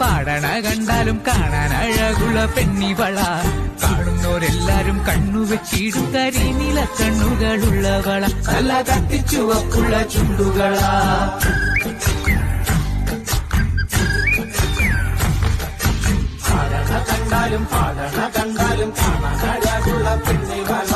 പാടണ കണ്ടാലും കാണാൻ അഴകുള്ള പെണ്ണിവള. കാണുന്നോരെല്ലാരും കണ്ണുവെച്ചിടും കരിനീല കണ്ണുകളുള്ളവള. കല കത്തിച്ചുവക്കുള്ള ചുണ്ടുകളാ. കണ്ടാലും പാടണ കണ്ടാലും കാണാൻ. അഴകുള്ള പെണ്ണിവള